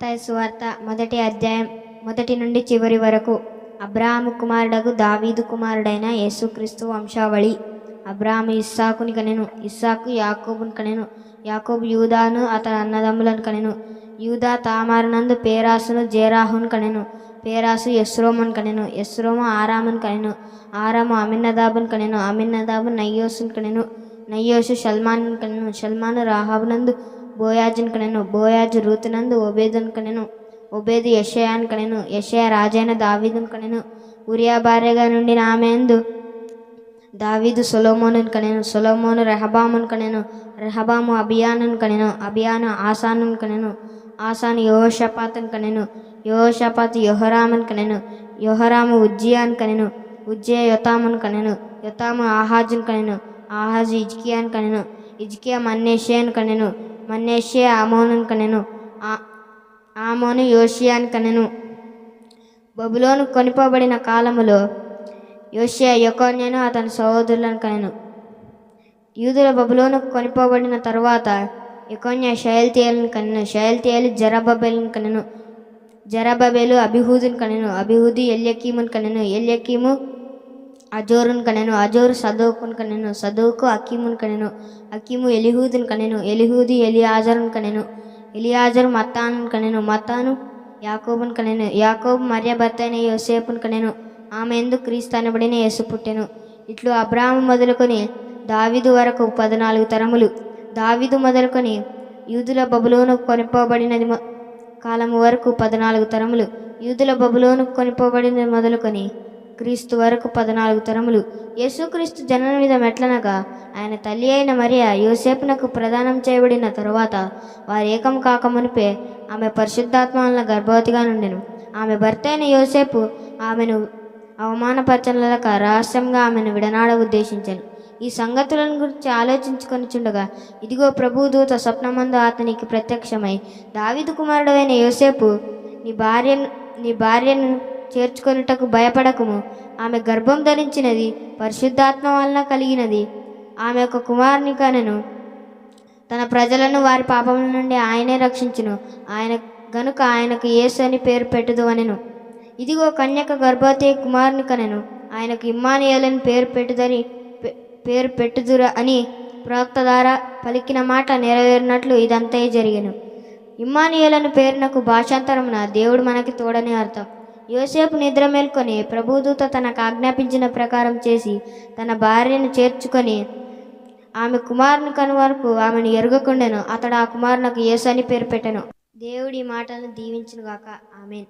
మత్తాయి సువార్త మొదటి అధ్యాయం మొదటి నుండి చివరి వరకు. అబ్రాహాము కుమారుడగు దావీదు కుమారుడైన యేసుక్రీస్తు వంశావళి. అబ్రాహాము ఇస్సాకుని కనెను ఇస్సాకు యాకోబుని కనెను యాకోబు యూదాను అతని అన్నదమ్ములను కనెను యూదా తామారనందు పేరాసును జేరాహును కనెను పేరాసు యస్రోమును కనెను యస్రోము ఆరామును కనెను ఆరాము అమిన్నదాబును కనెను అమిన్నదాబు నయ్యోసును కనెను నయ్యోసు షల్మాను కనెను షల్మాను రాహాబునందు బోయాజును కనెను బోయాజు రూతునందు ఒబేదును కనెను ఒబేదు యషయాను కనెను యషయ రాజైన దావీదును కనెను ఉరియా భార్యగా నుండి నామెందు దావీదు సొలోమోనును కనెను సొలోమోను రెహబామును కనెను రెహబాము అభియానును కనెను అభియాను ఆసానును కనెను ఆసాను యోషపాతును కనెను యోషపాతు యొహరామును కనెను యోహరాము ఉజ్జియాను కనెను ఉజ్జయ యొతామును కనెను యొతాము ఆహాజును కనెను ఆహాజు ఇజ్కియాను కనెను ఇజ్కియా మన్నేషియాను కనెను మన్నేషియా ఆమోనును కనెను. ఆ- ఆమోను యోషియాను కనెను. బబులోను కొనిపోబడిన కాలములో యోషియా యొకోన్యను అతని సహోదరులను కనెను. యూదుల బబులోను కొనిపోబడిన తరువాత యొకోన్య షయల్తీయలను కనెను. షయల్తీయలు జరబబెలను కనెను. జరబబేలు అభిహూదుని కనెను. అభిహూది ఎల్యకీమును కనెను. ఎల్యకీము అజోరును కనెను అజోరు సదోకును కనెను సదోకు అకీమును కనెను అకీము ఎలిహూదుని కనెను ఎలిహూది ఎలియాజరును కనెను ఎలియాజరు మత్తాను కనెను మత్తాను యాకోబును కనెను యాకోబు మర్య భర్త అయిన యోసేపును కనెను ఆమె ఎందుకు క్రీస్తు అనబడిన యేసు పుట్టెను. ఇట్లు అబ్రాహం మొదలుకొని దావీదు వరకు పద్నాలుగు తరములు. దావీదు మొదలుకొని యూదుల బబులోను కొనిపోబడినది కాలము వరకు పద్నాలుగు తరములు. యూదుల బబులోను కొనిపోబడినది మొదలుకొని క్రీస్తు వరకు పద్నాలుగు తరములు. యేసుక్రీస్తు జనన విధం ఎట్లనగా ఆయన తల్లి అయిన మరియ యోసేపునకు ప్రదానం చేయబడిన తరువాత వారు ఏకం కాకమునిపే ఆమె పరిశుద్ధాత్మ వలన గర్భవతిగా నుండెను. ఆమె భర్త అయిన యోసేపు ఆమెను అవమానపరచలేక రహస్యంగా ఆమెను విడనాడ ఉద్దేశించాను. ఈ సంగతులను గురించి ఆలోచించుకొని చుండగా ఇదిగో ప్రభుదూత స్వప్నమందు అతనికి ప్రత్యక్షమై దావిదు కుమారుడైన యోసేపు నీ భార్యను నీ భార్యను చేర్చుకొనుటకు భయపడకుము. ఆమె గర్భం ధరించినది పరిశుద్ధాత్మ వలన కలిగినది. ఆమె ఒక కుమారుని కనెను. తన ప్రజలను వారి పాపముల నుండి ఆయనే రక్షించును. ఆయన గనుక ఆయనకు యేసు అని పేరు పెట్టుదు అనెను ఇదిగో కన్యక గర్భవతి కుమారుని కనెను. ఆయనకు ఇమ్మానియలని పేరు పెట్టుదని పేరు పెట్టుదురా అని ప్రవక్త ద్వారా పలికిన మాట నెరవేరినట్లు ఇదంతా జరిగను. ఇమ్మానియలను పేరునకు భాషాంతరమున దేవుడు మనకి తోడని అర్థం. యోసేపు నిద్ర మేల్కొని ప్రభుదూత తనకు ఆజ్ఞాపించిన ప్రకారం చేసి తన భార్యను చేర్చుకొని ఆమె కుమారుని కను వరకు ఆమెను ఎరుగకుండెను అతడు ఆ కుమారునకు యేసు అని పేరు పెట్టెను. దేవుడి మాటలను దీవించుగాక ఆమెన్.